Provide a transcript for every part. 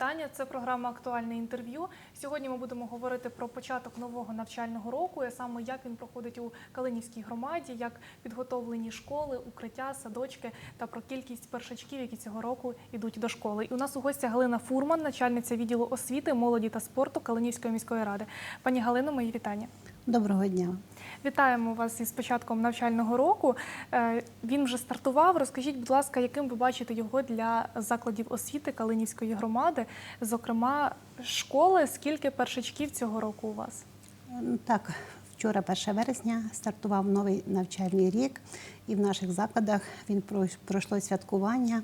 вітання. Це програма Актуальне інтерв'ю. Сьогодні ми будемо говорити про початок нового навчального року, а саме як він проходить у Калинівській громаді, як підготовлені школи, укриття, садочки та про кількість першачків, які цього року йдуть до школи. І у нас у гостях Галина Фурман, начальниця відділу освіти, молоді та спорту Калинівської міської ради. Пані Галино, мої вітання. Доброго дня. Вітаємо вас із початком навчального року. Е, Він вже стартував. Розкажіть, будь ласка, яким ви бачите його для закладів освіти Калинівської громади, зокрема школи. Скільки першачків цього року у вас? Так, вчора, 1 вересня, стартував новий навчальний рік, і в наших закладах він пройшло святкування.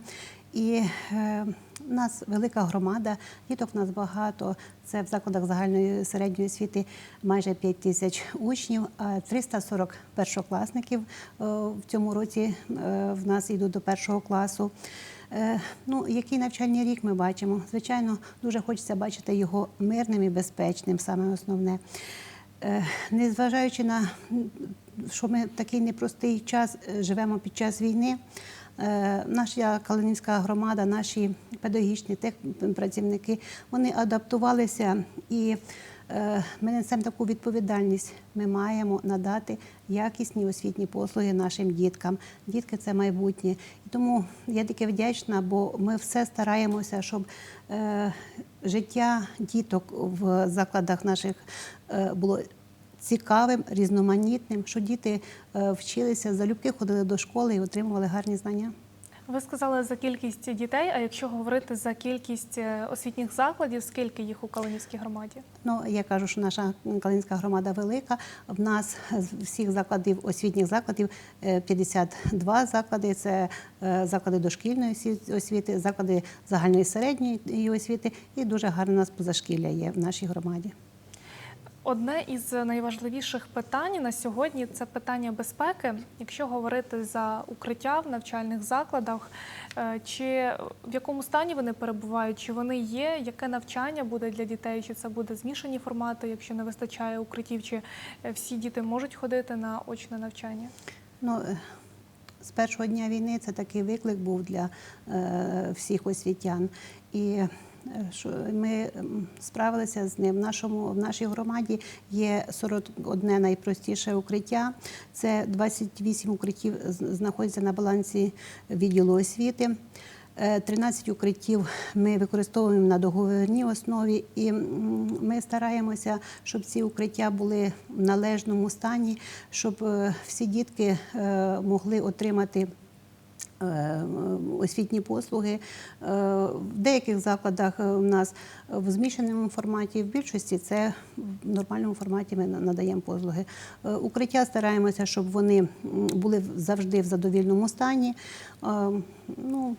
І е, у нас велика громада, діток у нас багато. Це в закладах загальної середньої освіти майже 5 тисяч учнів, а 340 першокласників е, в цьому році е, в нас йдуть до першого класу. Е, Ну, який навчальний рік ми бачимо? Звичайно, дуже хочеться бачити його мирним і безпечним, саме основне. Е, Незважаючи на що ми такий непростий час е, живемо під час війни. Е, Наша Калинівська громада, наші педагогічні техпрацівники, вони адаптувалися і е, ми несемо таку відповідальність. Ми маємо надати якісні освітні послуги нашим діткам. Дітки це майбутнє. І тому я таки вдячна, бо ми все стараємося, щоб е, життя діток в закладах наших було цікавим, різноманітним, що діти е, вчилися, залюбки ходили до школи і отримували гарні знання. Ви сказали за кількість дітей. А якщо говорити за кількість е, освітніх закладів, скільки їх у Калинівській громаді? Ну, я кажу, що наша Калинська громада велика. В нас з всіх закладів, освітніх закладів е, 52 заклади. Це е, заклади дошкільної осві- освіти, заклади загальної середньої освіти. І дуже гарне у нас позашкілля є в нашій громаді. Одне із найважливіших питань на сьогодні це питання безпеки. Якщо говорити за укриття в навчальних закладах, е, чи в якому стані вони перебувають, чи вони є, яке навчання буде для дітей, чи це буде змішані формати, якщо не вистачає укриттів, чи е, всі діти можуть ходити на очне навчання? Ну, е, з першого дня війни це такий виклик був для е, всіх освітян. І що ми справилися з ним. В, нашому, в нашій громаді є 41 найпростіше укриття. Це 28 укриттів знаходяться на балансі відділу освіти. Е, 13 укриттів ми використовуємо на договірній основі, і ми стараємося, щоб ці укриття були в належному стані, щоб е, всі дітки е, могли отримати. Е, Освітні послуги Е, в деяких закладах е, у нас в змішаному форматі, в більшості це в нормальному форматі ми надаємо послуги. Укриття стараємося, щоб вони були завжди в задовільному стані. Ну,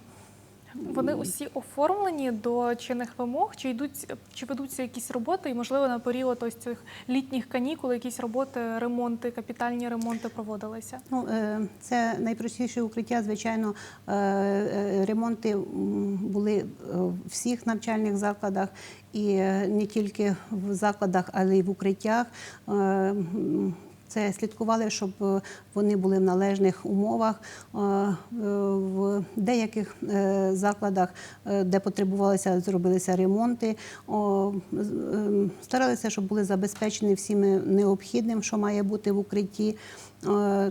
Вони усі оформлені до чинних вимог, чи йдуть чи ведуться якісь роботи, і можливо на період ось цих літніх канікул якісь роботи, ремонти, капітальні ремонти проводилися. Ну, е, це найпростіше укриття. Звичайно, е, е, ремонти були в всіх навчальних закладах, і не тільки в закладах, але й в укриттях. Це слідкували, щоб е, вони були в належних умовах. Е, В деяких е, закладах, де потребувалися, зробилися ремонти. Ем, Старалися, щоб були забезпечені всіми необхідним, що має бути в укритті.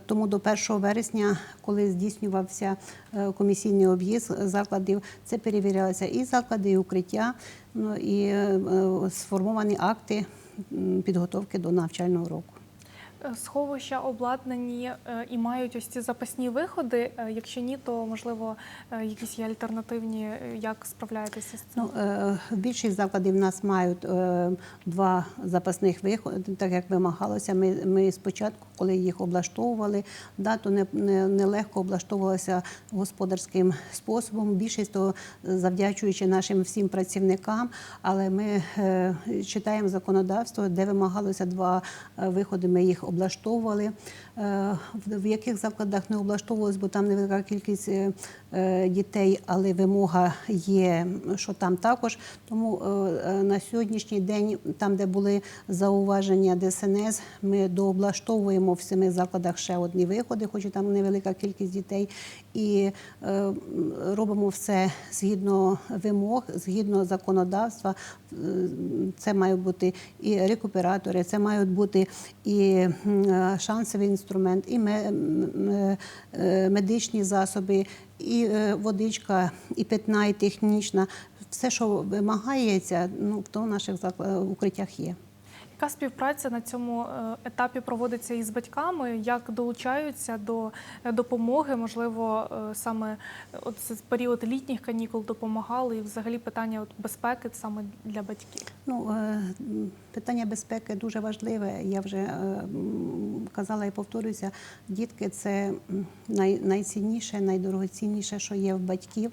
Тому до 1 вересня, коли здійснювався комісійний об'їзд закладів, це перевірялися і заклади, і укриття, ну, і сформовані акти підготовки до навчального року. Е, Сховища обладнані е, і мають ось ці запасні виходи. Е, Якщо ні, то можливо якісь є альтернативні, як справляєтеся з цим? Ну, більшість закладів в нас мають два запасних виходи, так як вимагалося. Ми, ми спочатку, коли їх облаштовували, да, то не, не, нелегко облаштовувалося господарським способом. Більшість то завдячуючи нашим всім працівникам, але ми читаємо законодавство, де вимагалося два виходи. Ми їх облаштовували. Е, в, в яких закладах не облаштовувалось, бо там невелика кількість е, е, дітей, але вимога є, що там також. Тому е, е, на сьогоднішній день, там, де були зауваження ДСНС, ми дооблаштовуємо в семи закладах ще одні виходи, хоч і там невелика кількість дітей, і е, робимо все згідно вимог, згідно законодавства. Е, Це мають бути і рекуператори, це мають бути і е, шансовий інструмент, і е, медичні засоби, і е, водичка, і питна, і технічна. Все, що вимагається, ну то в наших укриттях є. Яка співпраця на цьому е, етапі проводиться із батьками? Як долучаються до допомоги? Можливо, саме от період літніх канікул допомагали, і взагалі питання от безпеки саме для батьків. Ну, питання безпеки дуже важливе. Я вже е, казала і повторюся, дітки це най, найцінніше, найдорогоцінніше, що є в батьків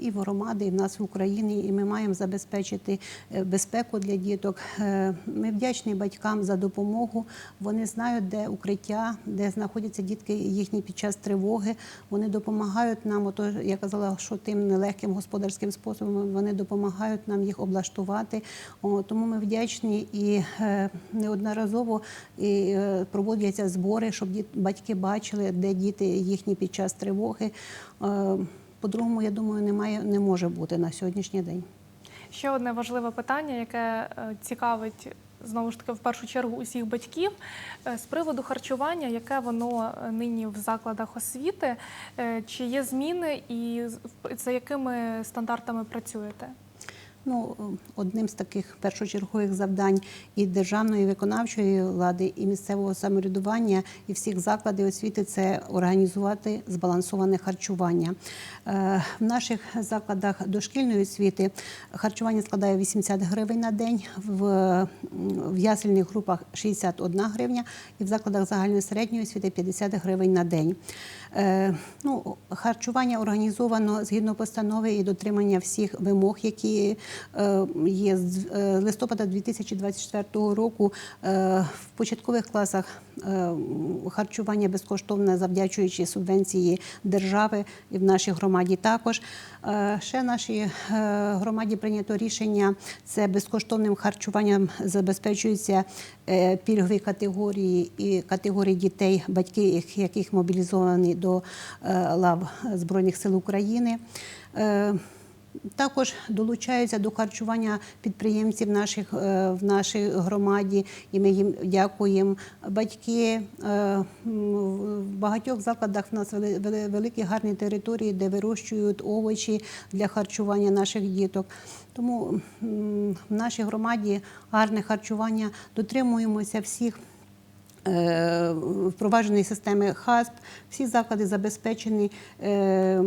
і в громади, і в нас в Україні. І ми маємо забезпечити е, безпеку для діток. Е, Ми вдячні батькам за допомогу. Вони знають, де укриття, де знаходяться дітки їхні під час тривоги. Вони допомагають нам. Ото я казала, що тим нелегким господарським способом вони допомагають нам їх облаштувати. Тому ми вдячні і е, неодноразово і, е, проводяться збори, щоб батьки бачили, де діти їхні під час тривоги. Е, по-другому, я думаю, немає, не може бути на сьогоднішній день. Ще одне важливе питання, яке цікавить знову ж таки в першу чергу усіх батьків з приводу харчування, яке воно нині в закладах освіти, чи є зміни і за якими стандартами працюєте? Ну, одним з таких першочергових завдань і державної виконавчої влади, і місцевого самоврядування, і всіх закладів освіти це організувати збалансоване харчування. Е, В наших закладах дошкільної освіти харчування складає 80 гривень на день, в, в ясельних групах 61 гривня, і в закладах загальної середньої освіти 50 гривень на день. Е, Ну, харчування організовано згідно постанови і дотримання всіх вимог, які є з е, листопада 2024 року. е, В початкових класах е, харчування безкоштовне, завдячуючи субвенції держави і в нашій громаді також. Е, Ще в нашій е, громаді прийнято рішення це безкоштовним харчуванням забезпечуються е, пільгові категорії і категорії дітей, батьки яких мобілізовані до е, лав Збройних сил України. Також долучаються до харчування підприємців наших е, в нашій громаді, і ми їм дякуємо. Батьки е, в багатьох закладах в нас вели- вели- великі гарні території, де вирощують овочі для харчування наших діток. Тому в нашій громаді гарне харчування дотримуємося всіх впровадженої системи ХАСП. Всі заклади забезпечені е,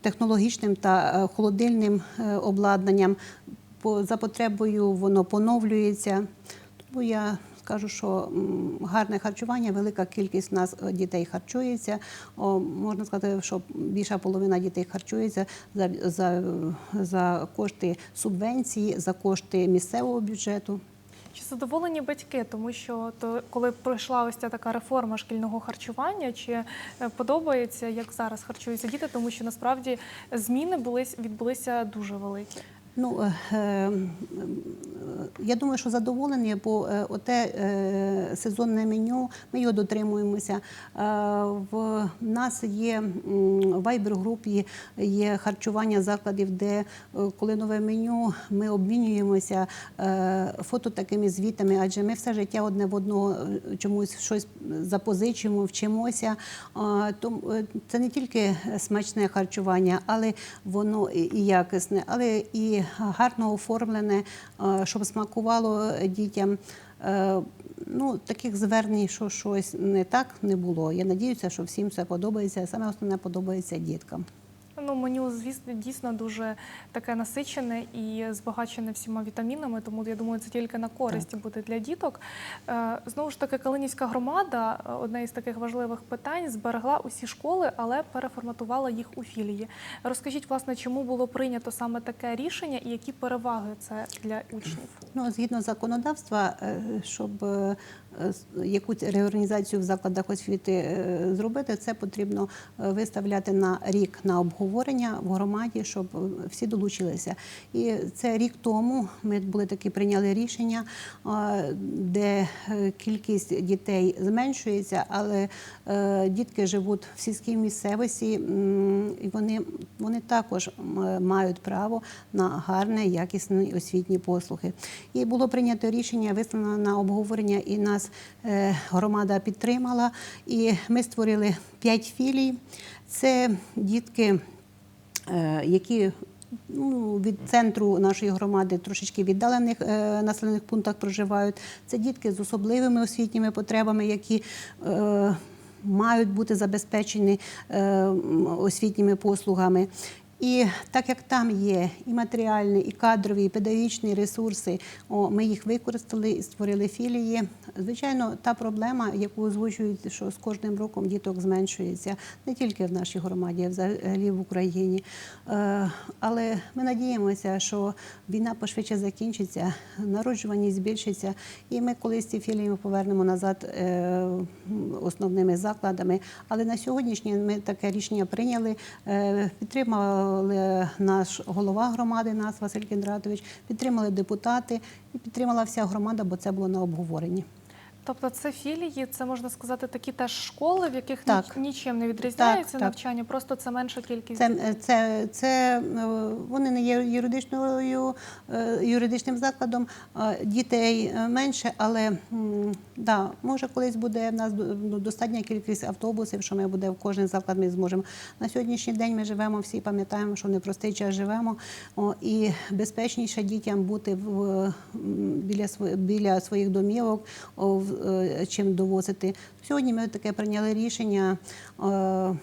технологічним та е, холодильним е, обладнанням. За потребою воно поновлюється. Тому я скажу, що гарне харчування, велика кількість нас е, дітей харчується. О, можна сказати, що більша половина дітей харчується за, за, за кошти субвенції, за кошти місцевого бюджету. Чи задоволені батьки, тому що то коли пройшла ось ця така реформа шкільного харчування, чи е, подобається, як зараз харчуються діти, тому що насправді зміни були відбулися дуже великі. Ну, е, е, я думаю, що задоволені, бо е, оте е, сезонне меню, ми його дотримуємося. Е, В нас є вайбер-групі є харчування закладів, де е, коли нове меню, ми обмінюємося е, фото такими звітами, адже ми все життя одне в одного е, чомусь щось запозичуємо, вчимося. Е, це не тільки смачне харчування, але воно і якісне, але і гарно оформлене, е, щоб смакувало дітям. Е, Ну, таких звернень, що щось не так не було. Я надіюся, що всім це подобається. Саме основне подобається діткам. Ну, меню, звісно, дійсно дуже таке насичене і збагачене всіма вітамінами, тому я думаю, це тільки на користь буде для діток. Е, Знову ж таки, Калинівська громада, е, одне із таких важливих питань, зберегла усі школи, але переформатувала їх у філії. Розкажіть, власне, чому було прийнято саме таке рішення і які переваги це для учнів? Ну, згідно законодавства, е, щоб якусь реорганізацію в закладах освіти зробити, це потрібно виставляти на рік на обговорення в громаді, щоб е, всі долучилися. І це рік тому ми були таки прийняли рішення, е, де е, кількість дітей зменшується, але дітки живуть в сільській місцевості, і вони, вони також мають право на гарне, якісні освітні послуги. І було прийнято рішення, вислано на обговорення, і нас громада підтримала. І ми створили п'ять філій. Це дітки, які ну, від центру нашої громади трошечки віддалених е, населених пунктах проживають. Це дітки з особливими освітніми потребами, які е, мають бути забезпечені е, освітніми послугами. І так як там є і матеріальні, і кадрові, і педагогічні ресурси, ми їх використали і створили філії. Звичайно, та проблема, яку озвучують, що з кожним роком діток зменшується не тільки в нашій громаді, а взагалі в Україні. Е, Але ми надіємося, що війна пошвидше закінчиться, народжуваність збільшиться, і ми колись ці філії повернемо назад е, основними закладами. Але на сьогоднішній ми таке рішення прийняли, е, підтримали наш голова громади, нас Василь Кіндратович, підтримали депутати і підтримала вся громада, бо це було на обговоренні. Тобто це філії, це можна сказати такі теж школи, в яких Так. нічим не відрізняється так. навчання, просто це менша кількість. Це, це, це е, вони не є юридичною е, юридичним закладом. Дітей менше, але да, може колись буде в нас ну, достатня кількість автобусів, що ми буде в кожен заклад. Ми зможемо на сьогоднішній день. Ми живемо всі, пам'ятаємо, що непростий час живемо. О, і безпечніше дітям бути в біля біля своїх домівок, о, в- е, чим довозити. Сьогодні ми таке прийняли рішення. е,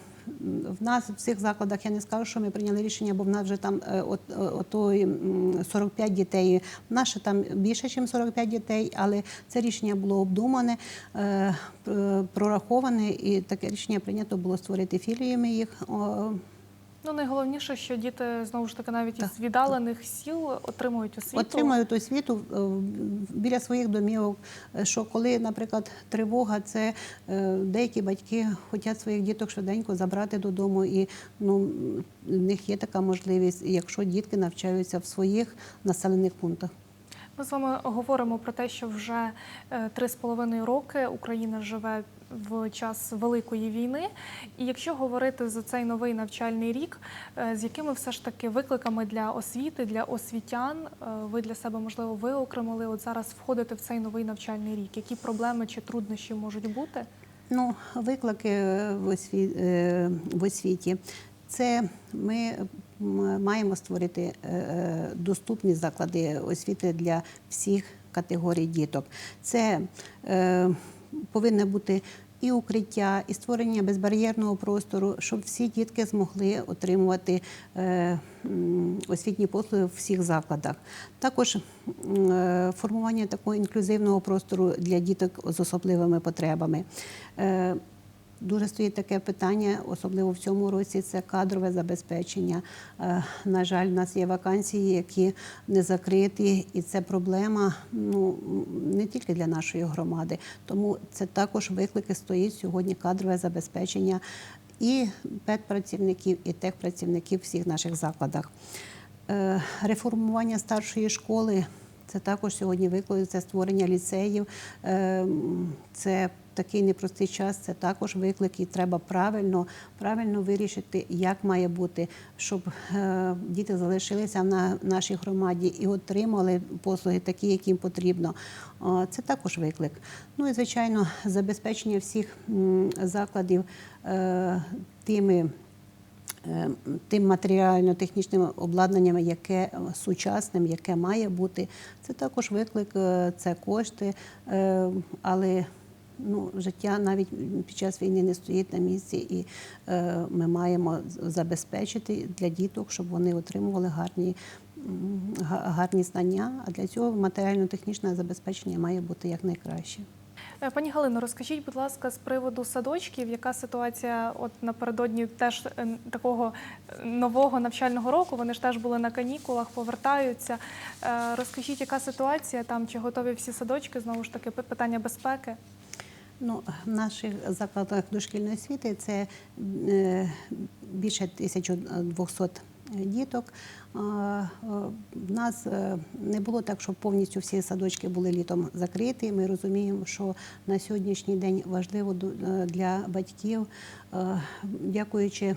в нас в цих закладах я не скажу, що ми прийняли рішення, бо в нас вже там от, от, е, ото, м, 45 дітей. Нас там більше, ніж 45 дітей, але це рішення було обдумане, е, прораховане, і таке рішення прийнято було створити філіями їх. Ну найголовніше, що діти знову ж таки навіть Так, із віддалених сіл отримують освіту. Отримають освіту е, біля своїх домівок. е, Що коли, наприклад, тривога, це е, деякі батьки хочуть своїх діток швиденько забрати додому, і ну в них є така можливість, якщо дітки навчаються в своїх населених пунктах. Ми з вами говоримо про те, що вже е, три з половиною роки Україна живе в час великої війни. І якщо говорити за цей новий навчальний рік, е, з якими все ж таки викликами для освіти, для освітян, е, ви для себе можливо виокремили от зараз входити в цей новий навчальний рік? Які проблеми чи труднощі можуть бути? Ну, виклики в осві- в освіті. Це ми м, маємо створити е, доступні заклади освіти для всіх категорій діток. Це е, повинне бути і укриття, і створення безбар'єрного простору, щоб всі дітки змогли отримувати е, освітні послуги в всіх закладах. Також е, формування такого інклюзивного простору для діток з особливими потребами. Дуже стоїть таке питання, особливо в цьому році, це кадрове забезпечення. Е, На жаль, у нас є вакансії, які не закриті, і це проблема ну, не тільки для нашої громади. Тому це також виклики стоїть сьогодні кадрове забезпечення і педпрацівників, і техпрацівників в всіх наших закладах. Е, Реформування старшої школи це також сьогодні виклик, це створення ліцеїв. Е, Це такий непростий час, це також виклик, і треба правильно, правильно вирішити, як має бути, щоб е, діти залишилися на нашій громаді і отримали послуги такі, які їм потрібно. Це також виклик. Ну і звичайно, забезпечення всіх закладів е, тими е, тим матеріально-технічним обладнанням, яке сучасним, яке має бути. Це також виклик, це кошти, але ну, життя навіть під час війни не стоїть на місці, і е, ми маємо забезпечити для діток, щоб вони отримували гарні, гарні знання. А для цього матеріально-технічне забезпечення має бути якнайкраще. Е, Пані Галино, розкажіть, будь ласка, з приводу садочків, яка ситуація от напередодні теж е, такого е, нового навчального року? Вони ж теж були на канікулах, повертаються. Розкажіть, яка ситуація там, чи готові всі садочки? Знову ж таки, питання безпеки. Ну, в наших закладах дошкільної освіти це е, більше 1200 діток. Е, В нас е, не було так, щоб повністю всі садочки були літом закриті. Ми розуміємо, що на сьогоднішній день важливо для батьків, дякуючи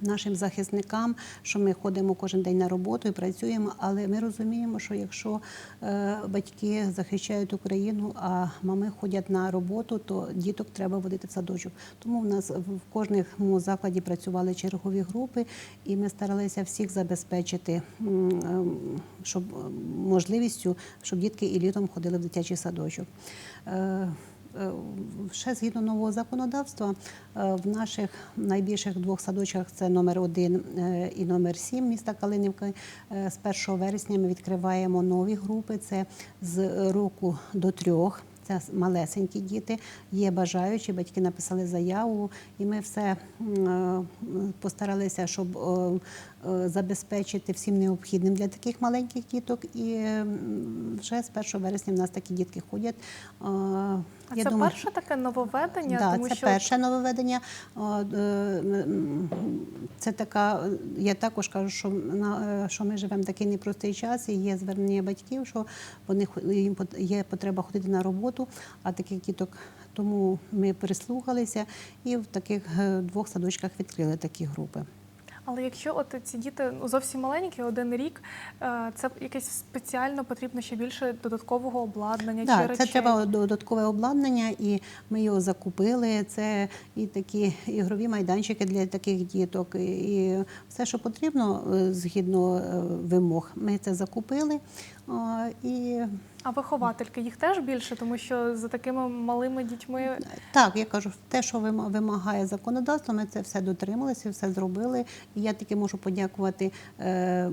нашим захисникам, що ми ходимо кожен день на роботу і працюємо. Але ми розуміємо, що якщо е, батьки захищають Україну, а мами ходять на роботу, то діток треба водити в садочок. Тому в нас в кожному закладі працювали чергові групи, і ми старалися всіх забезпечити ем, щоб е, можливістю, щоб дітки і літом ходили в дитячий садочок. Е, е, Ще згідно нового законодавства, е, в наших найбільших двох садочках це номер 1 і номер 7 міста Калинівки. е, З 1 вересня ми відкриваємо нові групи. Це з року до трьох. Це малесенькі діти, є бажаючі, батьки написали заяву, і ми все е, постаралися, щоб е, е, забезпечити всім необхідним для таких маленьких діток. І вже з 1 вересня в нас такі дітки ходять. Е, А я це думаю, перше таке нововведення, Да, тому це що перше нововведення. Е, Це така. Я також кажу, що на е, що ми живемо в такий непростий час, і є звернення батьків, що вони їм є потреба ходити на роботу, а таких діток. Тому ми прислухалися і в таких е, двох садочках відкрили такі групи. Але якщо от ці діти ну, зовсім маленькі, один рік, е, це якесь спеціально потрібно ще більше додаткового обладнання чи Так, речей? це треба додаткове обладнання, і ми його закупили. Це і такі ігрові майданчики для таких діток, і все, що потрібно е, згідно е, вимог. Ми це закупили. А, І А виховательки їх теж більше, тому що за такими малими дітьми так, я кажу, те, що вим- вимагає законодавство, ми це все дотрималися, все зробили. І я тільки можу подякувати е,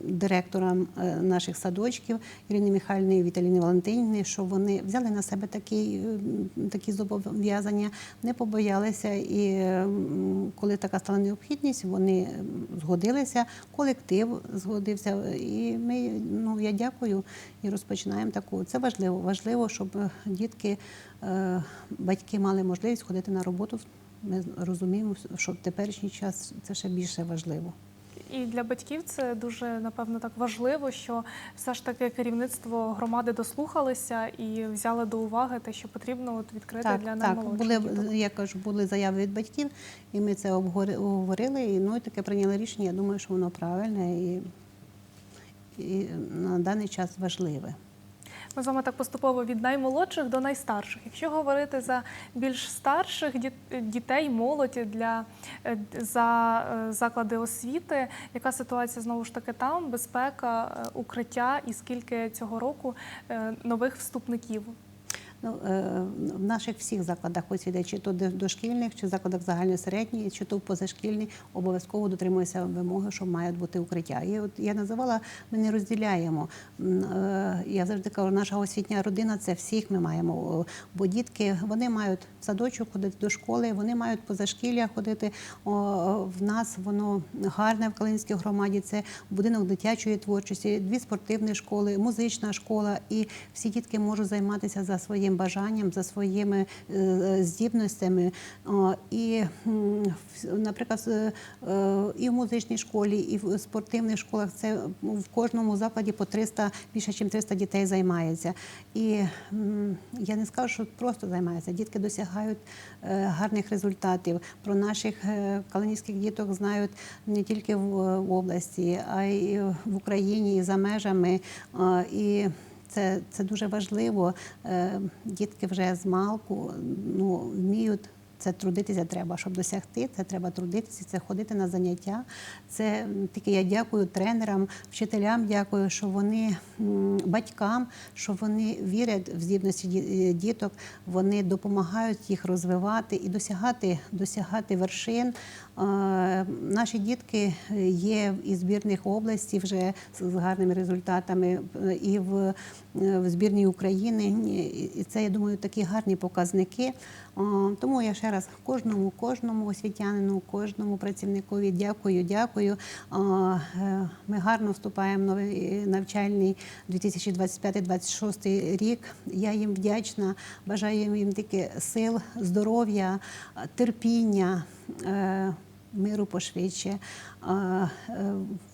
директорам е, наших садочків Ірині Михайлівні і Віталіні Валентинівні, що вони взяли на себе такі, такі зобов'язання, не побоялися. І коли така стала необхідність, вони згодилися, колектив згодився. І ми, ну, я дякую і розпочинаємо таку. Це важливо. Важливо, щоб е, дітки, е, батьки мали можливість ходити на роботу. Ми розуміємо, що в теперішній час це ще більше важливо. і для батьків це дуже напевно так важливо, що все ж таки керівництво громади дослухалися і взяли до уваги те, що потрібно от відкрити Так, для так. Були, я кажу, були заяви від батьків, і ми це обговорили, і ну, і таке прийняли рішення. Я думаю, що воно правильне і, і на даний час важливе. Ми з вами так поступово від наймолодших до найстарших. Якщо говорити за більш старших дітей, молодь для е, за е, заклади освіти, яка ситуація знову ж таки там? Безпека, е, укриття і скільки цього року нових вступників? Ну, е, в наших всіх закладах освіти, чи то дошкільних, чи закладах загальної середньої, чи то в позашкільній, обов'язково дотримуються вимоги, що мають бути укриття. І от я називала, ми не розділяємо. Е, Я завжди кажу, наша освітня родина це всіх ми маємо. Бо дітки вони мають садочок ходити до школи, вони мають позашкілля ходити. В нас воно гарне в Калинській громаді. Це будинок дитячої творчості, дві спортивні школи, музична школа. І всі дітки можуть займатися за своїм бажанням, за своїми е, здібностями. І, наприклад, е, і в музичній школі, і в спортивних школах це в кожному закладі по 300, більше ніж 300 дітей займається. І я не скажу, що просто займаються. Дітки досягають е, гарних результатів. Про наших калинівських діток знають не тільки в, області, а й в Україні, і за межами. І це, це дуже важливо. Е, Дітки вже з малку ну, вміють Це трудитися треба, щоб досягти. Це треба трудитися, це ходити на заняття. Це тільки я дякую тренерам, вчителям, дякую, що вони батькам, що вони вірять в здібності е, діток, вони допомагають їх розвивати і досягати, досягати вершин. Е, Наші дітки є і збірних області вже з гарними результатами, е, і в, е, в збірній України. І це, я думаю, такі гарні показники. Тому я ще раз кожному, кожному освітянину, кожному працівникові дякую, дякую. Е, Ми гарно вступаємо в новий навчальний 2025-2026 рік. Я їм вдячна, бажаю їм тільки сил, здоров'я, терпіння. Е, Миру пошвидше. Е,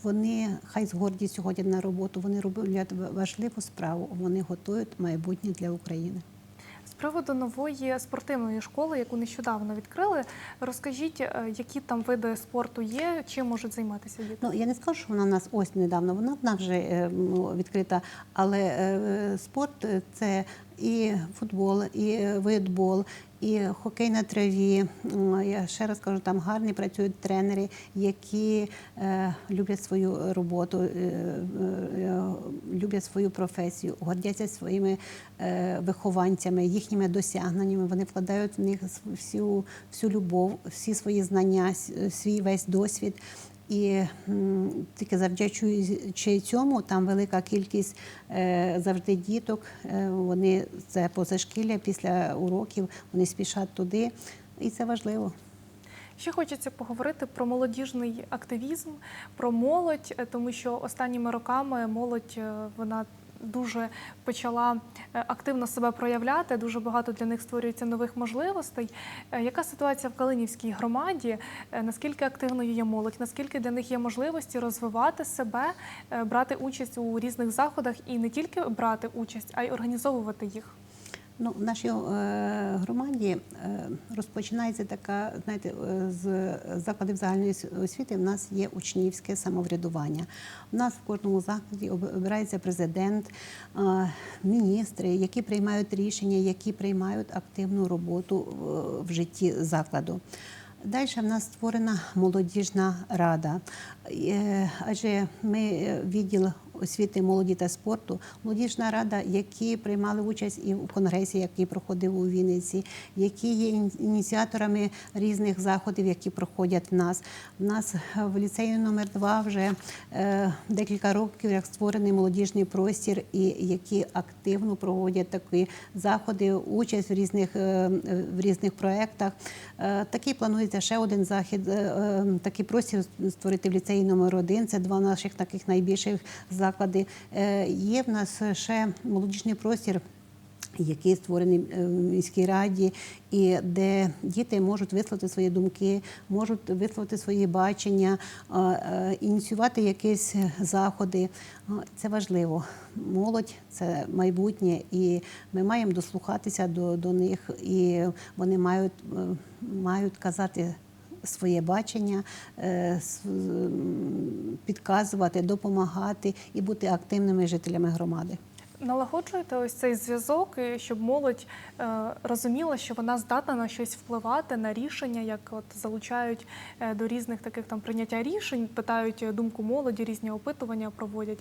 Вони хай з гордістю ходять на роботу. Вони роблять важливу справу. Вони готують майбутнє для України. З приводу нової спортивної школи, яку нещодавно відкрили, розкажіть, е, які там види спорту є, чим можуть займатися діти? Ну я не скажу, що вона в нас ось недавно. Вона в нас вже е, відкрита. Але е, спорт е, це і футбол, і е, волейбол, і хокей на траві. Я ще раз кажу, там гарні працюють тренери, які е, люблять свою роботу, е, е, люблять свою професію, гордяться своїми вихованцями, їхніми досягненнями. Вони вкладають в них всю, всю любов, всі свої знання, свій весь досвід. І тільки завдячуючи цьому, там велика кількість е, завжди діток. Е, вони це позашкілля після уроків, вони спішать туди, і це важливо. Ще хочеться поговорити про молодіжний активізм, про молодь, е, тому що останніми роками молодь вона дуже почала е, активно себе проявляти. Дуже багато для них створюється нових можливостей. Е, Яка ситуація в Калинівській громаді? Е, Наскільки активною є молодь? Наскільки для них є можливості розвивати себе, брати участь у різних заходах і не тільки брати участь, а й організовувати їх? Ну, в нашій е, громаді е, розпочинається така, знаєте, е, з закладів загальної освіти. В нас є учнівське самоврядування. У нас в кожному закладі обирається президент, міністри, які приймають рішення, які приймають активну роботу в житті закладу. Далі в нас створена молодіжна рада, адже ми відділ освіти, молоді та спорту, молодіжна рада, які приймали участь і в конгресі, який проходив у Вінниці, які є ініціаторами різних заходів, які проходять в нас. В нас в ліцеї номер 2 вже е, декілька років як створений молодіжний простір, і які активно проводять такі заходи, участь в різних е, в різних проєктах. Е, Такий планується ще один захід. Такий простір створити в ліцеї номер 1 Це два наших таких найбільших заклади. Е, Є в нас ще молодіжний простір який створений е, в міській раді, і де діти можуть висловити свої думки, можуть висловити свої бачення, е, ініціювати якісь заходи. Це важливо. Молодь це майбутнє, і ми маємо дослухатися до, до них, і вони мають, мають казати. Своє бачення, е, підказувати, допомагати і бути активними жителями громади. Налагоджуєте ось цей зв'язок, щоб молодь е, розуміла, що вона здатна на щось впливати, на рішення, як от залучають е, до різних таких там прийняття рішень, питають думку молоді, різні опитування проводять.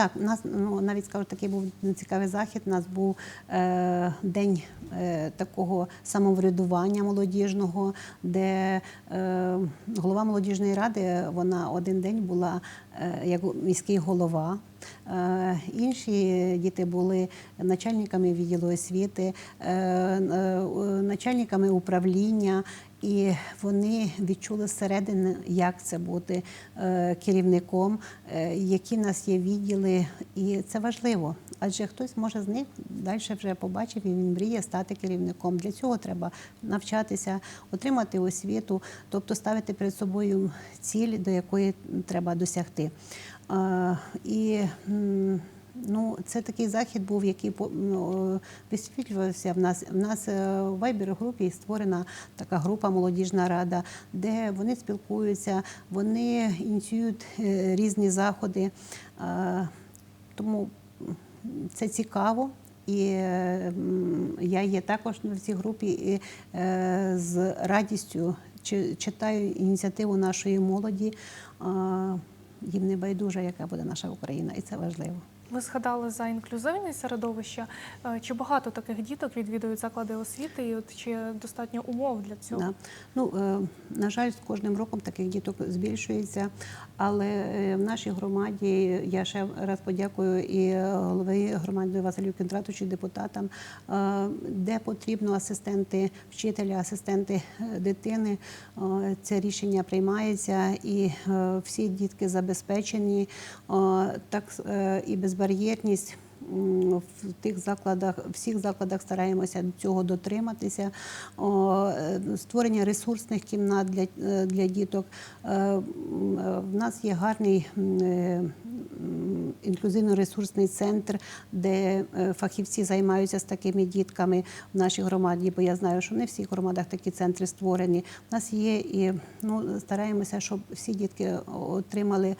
Так, у нас ну навіть скажу, такий був цікавий захід. У нас був е, день е, такого самоврядування молодіжного, де е, голова молодіжної ради вона один день була е, як міський голова. Е, інші діти були начальниками відділу освіти, е, е, начальниками управління. І вони відчули зсередини, як це бути е, керівником, е, які в нас є відділи, і це важливо. Адже хтось може з них далі вже побачив і він мріє стати керівником. Для цього треба навчатися, отримати освіту, тобто ставити перед собою ціль, до якої треба досягти. Е, І Ну, це такий захід був, який ну, висвітлювався в нас. В нас е, в Viber групі створена така група Молодіжна рада, де вони спілкуються, вони ініціюють е, різні заходи. Е, Тому це цікаво. і е, я є також в цій групі і е, з радістю чи- читаю ініціативу нашої молоді. Їм не байдуже, яка буде наша Україна, і це важливо. Ви згадали за інклюзивне середовище. Е, Чи багато таких діток відвідують заклади освіти, і от чи достатньо умов для цього? Да. Ну, е, на жаль, з кожним роком таких діток збільшується, але е, в нашій громаді я ще раз подякую і голові громади Василю Кентратовичу, депутатам, е, де потрібно асистенти вчителя, асистенти е, дитини. е, Це рішення приймається, і е, всі дітки забезпечені, е, так е, і безбар'єрність. В тих закладах, всіх закладах стараємося цього дотриматися. Е, Створення ресурсних кімнат для, е, для діток. Е, В нас є гарний інклюзивно-ресурсний центр, де фахівці займаються з такими дітками в нашій громаді, бо я знаю, що не в всіх громадах такі центри створені. У нас є і ну, стараємося, щоб всі дітки отримали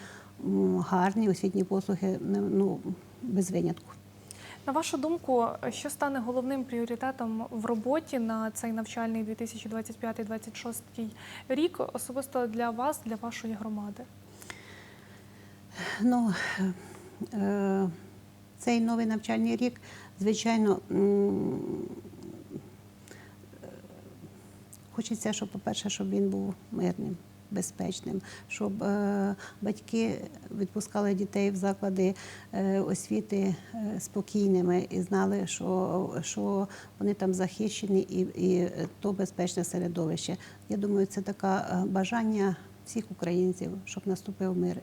гарні освітні послуги ну, без винятку. На вашу думку, що стане головним пріоритетом в роботі на цей навчальний 2025-2026 рік, особисто для вас, для вашої громади? Ну, е, цей новий навчальний рік, звичайно, е, хочеться, щоб, по-перше, щоб він був мирним, безпечним, щоб е, батьки відпускали дітей в заклади е, освіти е, спокійними і знали, що, що вони там захищені і, і то безпечне середовище. Я думаю, це таке бажання всіх українців, щоб наступив мир.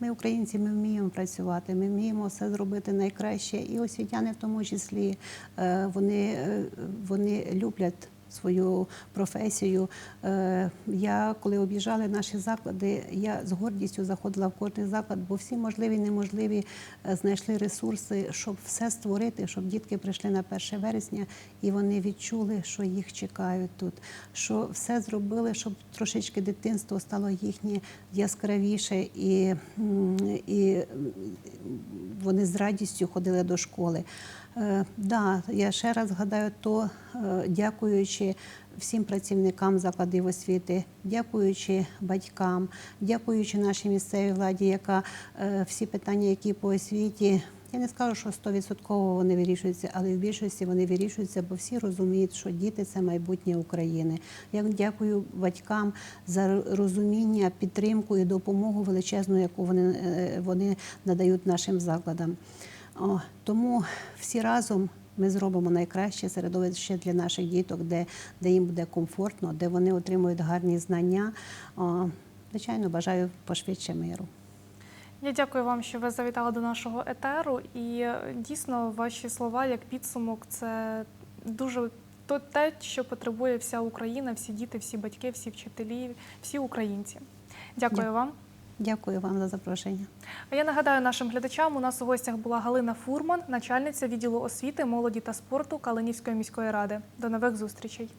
Ми, українці, ми вміємо працювати, ми вміємо все зробити найкраще. І освітяни в тому числі вони, вони люблять свою професію. Е, Я, коли об'їжджали наші заклади, я з гордістю заходила в кожний заклад, бо всі можливі і неможливі е, знайшли ресурси, щоб все створити, щоб дітки прийшли на 1 вересня і вони відчули, що їх чекають тут, що все зробили, щоб трошечки дитинство стало їхнє яскравіше, і, і вони з радістю ходили до школи. Е, да, я ще раз згадаю то, е, дякуючи всім працівникам закладів освіти, дякуючи батькам, дякуючи нашій місцевій владі, яка е, всі питання, які по освіті. Я не скажу, що 100% вони вирішуються, але в більшості вони вирішуються, бо всі розуміють, що діти це майбутнє України. Я дякую батькам за розуміння, підтримку і допомогу величезну, яку вони, вони надають нашим закладам. О, тому всі разом ми зробимо найкраще середовище для наших діток, де, де їм буде комфортно, де вони отримують гарні знання. О, звичайно, бажаю пошвидше миру. Я дякую вам, що ви завітали до нашого етеру. І е, дійсно, ваші слова як підсумок це дуже то те, що потребує вся Україна, всі діти, всі батьки, всі вчителі, всі українці. Дякую Дя- вам. Дякую вам за запрошення. А я нагадаю нашим глядачам, у нас у гостях була Галина Фурман, начальниця відділу освіти, молоді та спорту Калинівської міської ради. До нових зустрічей.